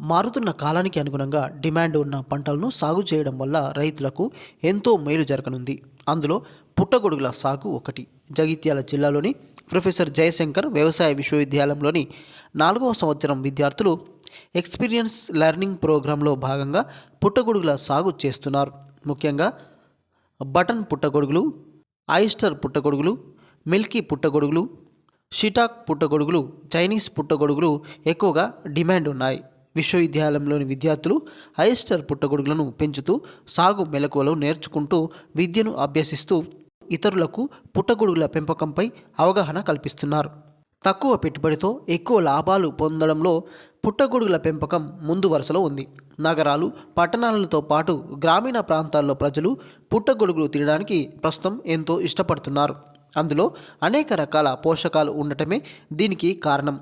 మారుతున్న కాలానికి అనుగుణంగా డిమాండ్ ఉన్న పంటలను సాగు చేయడం వల్ల రైతులకు ఎంతో మేలు జరగనుంది. అందులో పుట్టగొడుగుల సాగు ఒకటి. జగిత్యాల జిల్లాలోని ప్రొఫెసర్ జయశంకర్ వ్యవసాయ విశ్వవిద్యాలయంలోని నాలుగవ సంవత్సరం విద్యార్థులు ఎక్స్పీరియన్స్ లెర్నింగ్ ప్రోగ్రాంలో భాగంగా పుట్టగొడుగుల సాగు చేస్తున్నారు. ముఖ్యంగా బటన్ పుట్టగొడుగులు ఆయిస్టర్ పుట్టగొడుగులు మిల్కీ పుట్టగొడుగులు షిటాక్ పుట్టగొడుగులు చైనీస్ పుట్టగొడుగులు ఎక్కువగా డిమాండ్ ఉన్నాయి. విశ్వవిద్యాలయంలోని విద్యార్థులు హైస్టర్ పుట్టగొడుగులను పెంచుతూ సాగు మెలకువలు నేర్చుకుంటూ విద్యను అభ్యసిస్తూ ఇతరులకు పుట్టగొడుగుల పెంపకంపై అవగాహన కల్పిస్తున్నారు. తక్కువ పెట్టుబడితో ఎక్కువ లాభాలు పొందడంలో పుట్టగొడుగుల పెంపకం ముందు వరుసలో ఉంది. నగరాలు పట్టణాలతో పాటు గ్రామీణ ప్రాంతాల్లో ప్రజలు పుట్టగొడుగులు తినడానికి ప్రస్తుతం ఎంతో ఇష్టపడుతున్నారు. అందులో అనేక రకాల పోషకాలు ఉండటమే దీనికి కారణం.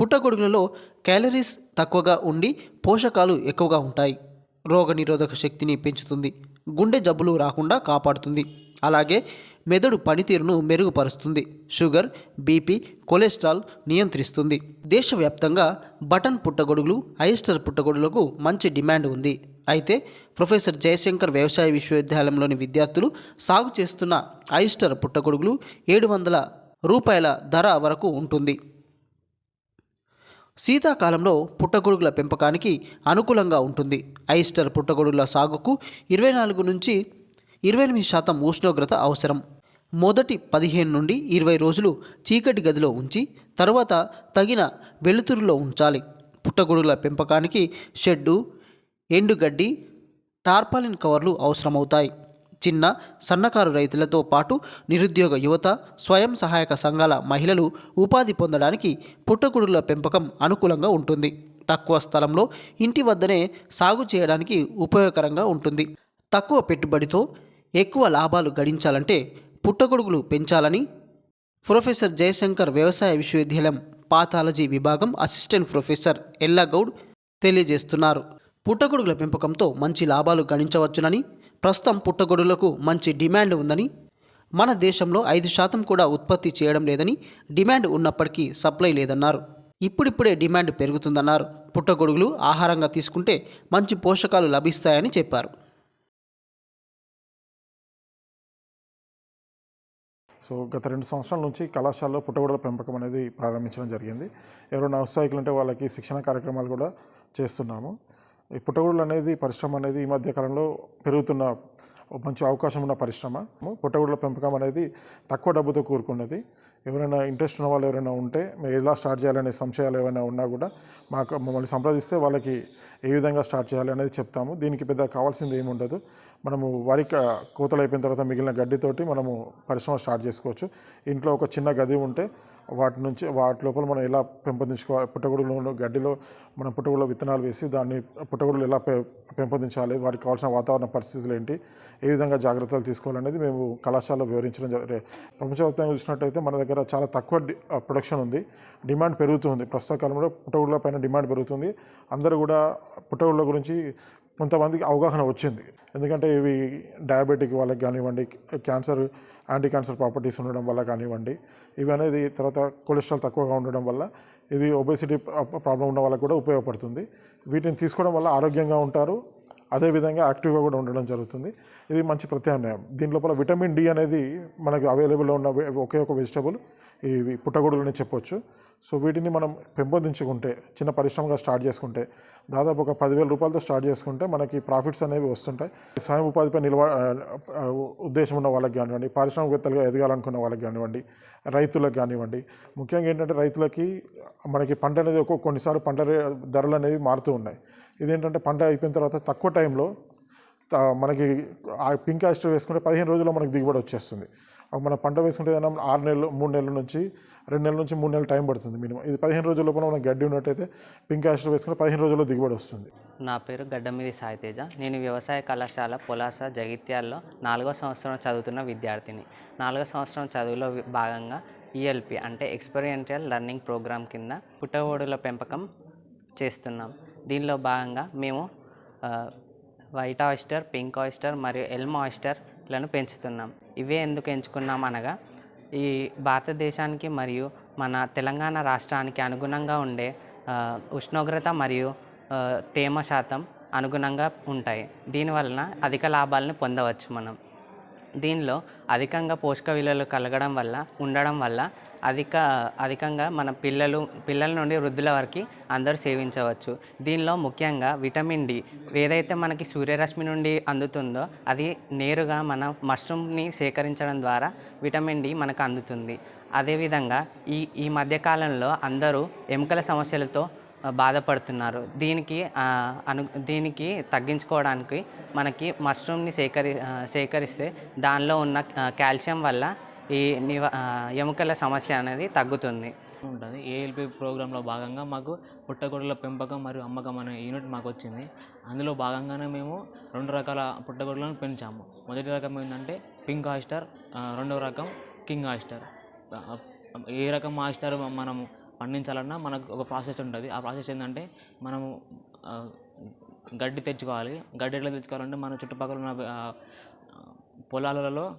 పుట్టగొడుగులలో క్యాలరీస్ తక్కువగా ఉండి పోషకాలు ఎక్కువగా ఉంటాయి. రోగనిరోధక శక్తిని పెంచుతుంది. గుండె జబ్బులు రాకుండా కాపాడుతుంది. అలాగే మెదడు పనితీరును మెరుగుపరుస్తుంది. షుగర్ బీపీ కొలెస్ట్రాల్ నియంత్రిస్తుంది. దేశవ్యాప్తంగా బటన్ పుట్టగొడుగులు ఐస్టర్ పుట్టగొడుగులకు మంచి డిమాండ్ ఉంది. అయితే ప్రొఫెసర్ జయశంకర్ వ్యవసాయ విశ్వవిద్యాలయంలోని విద్యార్థులు సాగు చేస్తున్న ఐస్టర్ పుట్టగొడుగులు ఏడు వందల రూపాయల ధర వరకు ఉంటుంది. శీతాకాలంలో పుట్టగొడుగుల పెంపకానికి అనుకూలంగా ఉంటుంది. ఐస్టర్ పుట్టగొడుగుల సాగుకు ఇరవై నాలుగు నుంచి ఇరవై ఎనిమిది శాతం ఉష్ణోగ్రత అవసరం. మొదటి పదిహేను నుండి ఇరవై రోజులు చీకటి గదిలో ఉంచి తర్వాత తగిన వెలుతురులో ఉంచాలి. పుట్టగొడుగుల పెంపకానికి షెడ్డు ఎండుగడ్డి టార్పాలిన్ కవర్లు అవసరమవుతాయి. చిన్న సన్నకారు రైతులతో పాటు నిరుద్యోగ యువత స్వయం సహాయక సంఘాల మహిళలు ఉపాధి పొందడానికి పుట్టగొడుగుల పెంపకం అనుకూలంగా ఉంటుంది. తక్కువ స్థలంలో ఇంటి వద్దనే సాగు చేయడానికి ఉపయోగకరంగా ఉంటుంది. తక్కువ పెట్టుబడితో ఎక్కువ లాభాలు గడించాలంటే పుట్టగొడుగులు పెంచాలని ప్రొఫెసర్ జయశంకర్ వ్యవసాయ విశ్వవిద్యాలయం పాథాలజీ విభాగం అసిస్టెంట్ ప్రొఫెసర్ ఎల్లగౌడ్ తెలియజేస్తున్నారు. పుట్టగొడుగుల పెంపకంతో మంచి లాభాలు గణించవచ్చునని ప్రస్తుతం పుట్టగొడుగులకు మంచి డిమాండ్ ఉందని మన దేశంలో ఐదు శాతం కూడా ఉత్పత్తి చేయడం లేదని డిమాండ్ ఉన్నప్పటికీ సప్లై లేదన్నారు. ఇప్పుడిప్పుడే డిమాండ్ పెరుగుతుందన్నారు. పుట్టగొడుగులు ఆహారంగా తీసుకుంటే మంచి పోషకాలు లభిస్తాయని చెప్పారు. సో గత రెండు సంవత్సరాల నుంచి కళాశాలలో పుట్టగొడుగుల పెంపకం అనేది ప్రారంభించడం జరిగింది. ఎవరైనా ఔత్సాహికులు ఉంటే వాళ్ళకి శిక్షణ కార్యక్రమాలు కూడా చేస్తున్నాము. ఈ పుట్టగొడుగులు అనేది పరిశ్రమ అనేది ఈ మధ్యకాలంలో పెరుగుతున్న మంచి అవకాశం ఉన్న పరిశ్రమ. పుట్టగొడుగుల పెంపకం అనేది తక్కువ డబ్బుతో కూరుకున్నది ఎవరైనా ఇంట్రెస్ట్ ఉన్న వాళ్ళు ఎవరైనా ఉంటే మేము ఎలా స్టార్ట్ చేయాలనే సంశయాలు ఏమైనా ఉన్నా కూడా మాకు మమ్మల్ని సంప్రదిస్తే వాళ్ళకి ఏ విధంగా స్టార్ట్ చేయాలి అనేది చెప్తాము. దీనికి పెద్ద కావాల్సింది ఏమి ఉండదు. మనము వరి కోతలు అయిపోయిన తర్వాత మిగిలిన గడ్డితోటి మనము పరిశ్రమ స్టార్ట్ చేసుకోవచ్చు. ఇంట్లో ఒక చిన్న గది ఉంటే వాటి నుంచి వాటి లోపల మనం ఎలా పెంపొందించుకోవాలి పుట్టగొడుగులో గడ్డిలో మనం పుట్టగొడుగులో విత్తనాలు వేసి దాన్ని పుట్టగొడుగులు ఎలా పె పెంపొందించాలి? వాటికి కావాల్సిన వాతావరణ పరిస్థితులు ఏంటి? ఏ విధంగా జాగ్రత్తలు తీసుకోవాలనేది మేము కళాశాలలో వివరించడం జరి ప్రపంచవ్యాప్తంగా చూసినట్టయితే మన దగ్గర చాలా తక్కువ ప్రొడక్షన్ ఉంది. డిమాండ్ పెరుగుతుంది. ప్రస్తుత కాలంలో పుట్టగొడుగుల పైన డిమాండ్ పెరుగుతుంది. అందరూ కూడా పుట్టగొడుగుల గురించి కొంతమందికి అవగాహన వచ్చింది. ఎందుకంటే ఇవి డయాబెటిక్ వాళ్ళకి కానివ్వండి క్యాన్సర్ యాంటీ క్యాన్సర్ ప్రాపర్టీస్ ఉండడం వల్ల కానివ్వండి ఇవి అనేది తర్వాత కొలెస్ట్రాల్ తక్కువగా ఉండడం వల్ల ఇది ఒబేసిటీ ప్రాబ్లం ఉన్న వాళ్ళకి కూడా ఉపయోగపడుతుంది. వీటిని తీసుకోవడం వల్ల ఆరోగ్యంగా ఉంటారు. అదేవిధంగా యాక్టివ్గా కూడా ఉండడం జరుగుతుంది. ఇది మంచి ప్రత్యామ్నాయం. దీని లోపల విటమిన్ డి అనేది మనకు అవైలబుల్లో ఉన్న ఒకే ఒక వెజిటబుల్. ఇవి పుట్టగొడుగులనే చెప్పొచ్చు. సో వీటిని మనం పెంపొందించుకుంటే చిన్న పరిశ్రమగా స్టార్ట్ చేసుకుంటే దాదాపు ఒక పదివేల రూపాయలతో స్టార్ట్ చేసుకుంటే మనకి ప్రాఫిట్స్ అనేవి వస్తుంటాయి. స్వయం ఉపాధిపై నిలవ ఉద్దేశం ఉన్న వాళ్ళకి కానివ్వండి పారిశ్రామికవేత్తలుగా ఎదగాలనుకున్న వాళ్ళకి కానివ్వండి రైతులకు కానివ్వండి. ముఖ్యంగా ఏంటంటే రైతులకి మనకి పంట అనేది ఒక్కొక్క కొన్నిసార్లు పంట ధరలు అనేవి మారుతూ ఉన్నాయి. ఇదేంటంటే పంట అయిపోయిన తర్వాత తక్కువ టైంలో మనకి ఆ పింక్ ఆస్టర్ వేసుకుంటే పదిహేను రోజుల్లో మనకి దిగుబడి వచ్చేస్తుంది. మన పంట వేసుకుంటే ఏదైనా ఆరు నెలలు మూడు నెలల నుంచి రెండు నెలల నుంచి మూడు నెలలు టైం పడుతుంది మినిమం. ఇది పదిహేను రోజుల లోపల మనం గడ్డి ఉన్నట్టయితే పింక్ ఆస్టర్ వేసుకుంటే పదిహేను రోజుల్లో దిగుబడి వస్తుంది. నా పేరు గడ్డమిది సాయితేజ. నేను వ్యవసాయ కళాశాల పొలాస జగిత్యాల్లో నాలుగో సంవత్సరం చదువుతున్న విద్యార్థిని. నాలుగో సంవత్సరం చదువులో భాగంగా ఈఎల్పి అంటే ఎక్స్పీరియన్షియల్ లెర్నింగ్ ప్రోగ్రామ్ కింద పుట్టగోడుల పెంపకం చేస్తున్నాం. దీనిలో భాగంగా మేము వైట్ ఆయిస్టర్ పింక్ ఆయిస్టర్ మరియు ఎల్మ్ ఆయిస్టర్లను పెంచుతున్నాం. ఇవే ఎందుకు ఎంచుకున్నాం అనగా ఈ భారతదేశానికి మరియు మన తెలంగాణ రాష్ట్రానికి అనుగుణంగా ఉండే ఉష్ణోగ్రత మరియు తేమ శాతం అనుగుణంగా ఉంటాయి. దీనివలన అధిక లాభాలను పొందవచ్చు మనం. దీనిలో అధికంగా పోషక విలువలు కలగడం వల్ల ఉండడం వల్ల అధిక అధికంగా మన పిల్లలు పిల్లల నుండి వృద్ధుల వరకు అందరూ సేవించవచ్చు. దీనిలో ముఖ్యంగా విటమిన్ డి ఏదైతే మనకి సూర్యరశ్మి నుండి అందుతుందో అది నేరుగా మన మష్రూమ్ని సేకరించడం ద్వారా విటమిన్ డి మనకు అందుతుంది. అదేవిధంగా ఈ ఈ మధ్యకాలంలో అందరూ ఎముకల సమస్యలతో బాధపడుతున్నారు. దీనికి అను దీనికి తగ్గించుకోవడానికి మనకి మష్రూమ్ని సేకరి సేకరిస్తే దానిలో ఉన్న కాల్షియం వల్ల ఈ నివ ఎముకల సమస్య అనేది తగ్గుతుంది. ఉంటుంది. ఏఎల్పి ప్రోగ్రాంలో భాగంగా మాకు పుట్టగొడుల పెంపకం మరియు అమ్మకం అనే యూనిట్ మాకు వచ్చింది. అందులో భాగంగానే మేము రెండు రకాల పుట్టగొడుగులను పెంచాము. మొదటి రకం ఏంటంటే పింక్ ఆయిస్టర్ రెండవ రకం కింగ్ ఆయిస్టర్. ఏ రకం ఆయిస్టర్ మనము పండించాలన్నా మనకు ఒక ప్రాసెస్ ఉంటుంది. ఆ ప్రాసెస్ ఏంటంటే మనము గడ్డి తెచ్చుకోవాలి. గడ్డి ఎట్లా తెచ్చుకోవాలంటే మన చుట్టుపక్కల ఉన్న పొలాలలో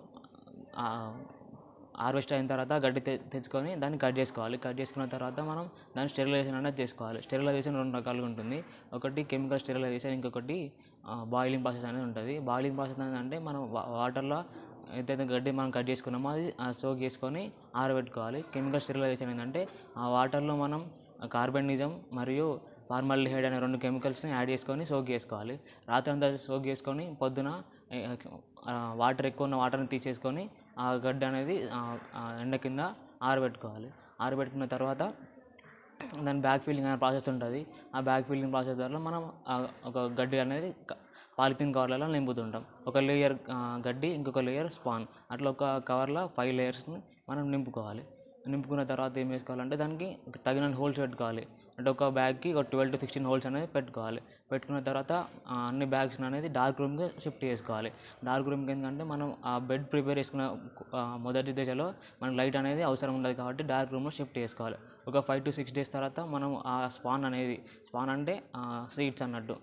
హార్వెస్ట్ అయిన తర్వాత గడ్డి తె తెచ్చుకొని దాన్ని కట్ చేసుకోవాలి. కట్ చేసుకున్న తర్వాత మనం దాన్ని స్టెరిలైజేషన్ అనేది చేసుకోవాలి. స్టెరిలైజేషన్ రెండు రకాలుగా ఉంటుంది. ఒకటి కెమికల్ స్టెరిలైజేషన్ ఇంకొకటి బాయిలింగ్ ప్రాసెస్ అనేది ఉంటుంది. బాయిలింగ్ ప్రాసెస్ అనేది అంటే మనం వా- వాటర్లో ఏదైతే గడ్డి మనం కట్ చేసుకున్నామో అది సోక్ చేసుకొని ఆరబెట్టుకోవాలి. కెమికల్ స్టెరిలైజేషన్ ఏంటంటే ఆ వాటర్లో మనం కార్బనిజం మరియు ఫార్మాలిడిహైడ్ అనే రెండు కెమికల్స్ని యాడ్ చేసుకొని సోక్ చేసుకోవాలి. రాత్రి అంతా సోక్ చేసుకొని పొద్దున వాటర్ ఎక్కువ ఉన్న వాటర్ని తీసేసుకొని ఆ గడ్డ అనేది ఆ, ఎండ కింద ఆరబెట్టుకోవాలి. ఆరబెట్టుకున్న తర్వాత దాని బ్యాక్ ఫిల్లింగ్ అనే ప్రాసెస్ ఉంటుంది. ఆ బ్యాక్ ఫిల్లింగ్ ప్రాసెస్ ద్వారా మనం ఒక గడ్డి అనేది పాలిథిన్ కవర్లలో నింపుతుంటాం. ఒక లేయర్ గడ్డి ఇంకొక లేయర్ స్పాన్. అట్లా ఒక కవర్లో ఫైవ్ లేయర్స్ని మనం నింపుకోవాలి. నింపుకున్న తర్వాత ఏం చేసుకోవాలంటే దానికి తగిన హోల్స్ పెట్టుకోవాలి. అంటే ఒక బ్యాగ్కి ఒక ట్వెల్వ్ టు సిక్స్టీన్ హోల్స్ అనేది పెట్టుకోవాలి. పెట్టుకున్న తర్వాత అన్ని బ్యాగ్స్ అనేది డార్క్ రూమ్కి షిఫ్ట్ చేసుకోవాలి. డార్క్ రూమ్కి ఎందుకంటే మనం ఆ బెడ్ ప్రిపేర్ చేసుకున్న మొదటి దశలో మనకు లైట్ అనేది అవసరం ఉండదు కాబట్టి డార్క్ రూమ్లో షిఫ్ట్ చేసుకోవాలి. ఒక ఫైవ్ టు సిక్స్ డేస్ తర్వాత మనం ఆ స్పాన్ అనేది స్పాన్ అంటే సీడ్స్ అన్నట్టు.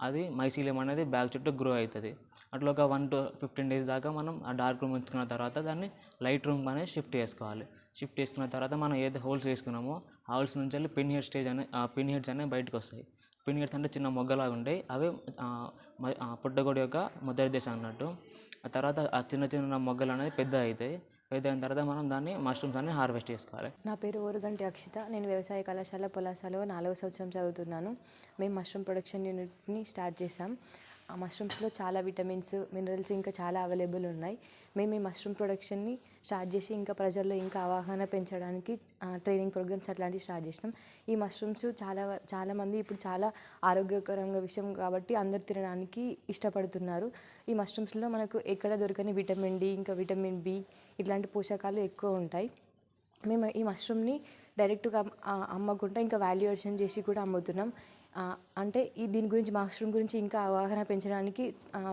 అది మైసీలియం అనేది బ్యాగ్ చుట్టూ గ్రో అవుతుంది. అట్లా ఒక వన్ టు ఫిఫ్టీన్ డేస్ దాకా మనం ఆ డార్క్ రూమ్ ఉంచుకున్న తర్వాత దాన్ని లైట్ రూమ్ అనేది షిఫ్ట్ చేసుకోవాలి. షిఫ్ట్ చేసుకున్న తర్వాత మనం ఏదైతే హోల్స్ వేసుకున్నామో ఆ హోల్స్ నుంచి వెళ్ళి పిన్ హెడ్ స్టేజ్ అనే పిన్ హెడ్స్ అనేవి బయటకు వస్తాయి. పిన్ హెడ్స్ అంటే చిన్న మొగ్గలాగా ఉంటాయి. అవి పుట్టగొడి యొక్క మొదటి దశ అన్నట్టు. ఆ తర్వాత ఆ చిన్న చిన్న మొగ్గలు అనేది పెద్ద అవుతాయి. పెద్ద అయిన తర్వాత మనం దాన్ని మష్రూమ్స్ అన్ని హార్వెస్ట్ చేసుకోవాలి. నా పేరు ఓరుగంటి అక్షిత. నేను వ్యవసాయ కళాశాల పొలాశాలలో నాలుగో సంవత్సరం చదువుతున్నాను. మేము మష్రూమ్ ప్రొడక్షన్ యూనిట్ని స్టార్ట్ చేసాం ఆ మష్రూమ్స్లో చాలా విటమిన్స్ మినరల్స్ ఇంకా చాలా అవైలబుల్ ఉన్నాయి. మేము ఈ మష్రూమ్ ప్రొడక్షన్ని స్టార్ట్ చేసి ఇంకా ప్రజల్లో ఇంకా అవగాహన పెంచడానికి ట్రైనింగ్ ప్రోగ్రామ్స్ అట్లాంటివి స్టార్ట్ చేసినాం. ఈ మష్రూమ్స్ చాలా చాలామంది ఇప్పుడు చాలా ఆరోగ్యకరంగా విషయం కాబట్టి అందరు తినడానికి ఇష్టపడుతున్నారు. ఈ మష్రూమ్స్లో మనకు ఎక్కడ దొరకని విటమిన్ డి ఇంకా విటమిన్ బి ఇట్లాంటి పోషకాలు ఎక్కువ ఉంటాయి. మేము ఈ మష్రూమ్ని డైరెక్ట్గా అమ్మకుండా ఇంకా వాల్యుయేషన్ చేసి కూడా అమ్ముతున్నాం. అంటే ఈ దీని గురించి మష్రూమ్ గురించి ఇంకా అవగాహన పెంచడానికి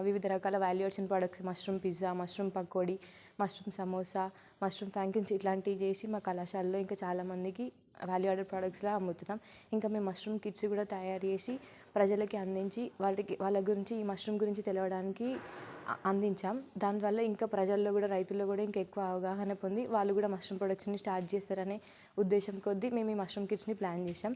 వివిధ రకాల valuation products mushroom pizza mushroom pakodi mushroom samosa mushroom ఫ్యాంకిన్స్ ఇట్లాంటివి చేసి మా కళాశాలలో ఇంకా చాలామందికి వాల్యూ ఆర్డర్ ప్రొడక్ట్స్లా అమ్ముతున్నాం. ఇంకా మేము మష్రూమ్ కిట్స్ కూడా తయారు చేసి ప్రజలకి అందించి వాళ్ళకి వాళ్ళ గురించి ఈ మష్రూమ్ గురించి తెలవడానికి అందించాం. దానివల్ల ఇంకా ప్రజల్లో కూడా రైతుల్లో కూడా ఇంకా ఎక్కువ అవగాహన పొంది వాళ్ళు కూడా మష్రూమ్ ప్రొడక్షన్ని స్టార్ట్ చేస్తారనే ఉద్దేశం కొద్దీ మేము ఈ మష్రూమ్ కిట్స్ని ప్లాన్ చేసాం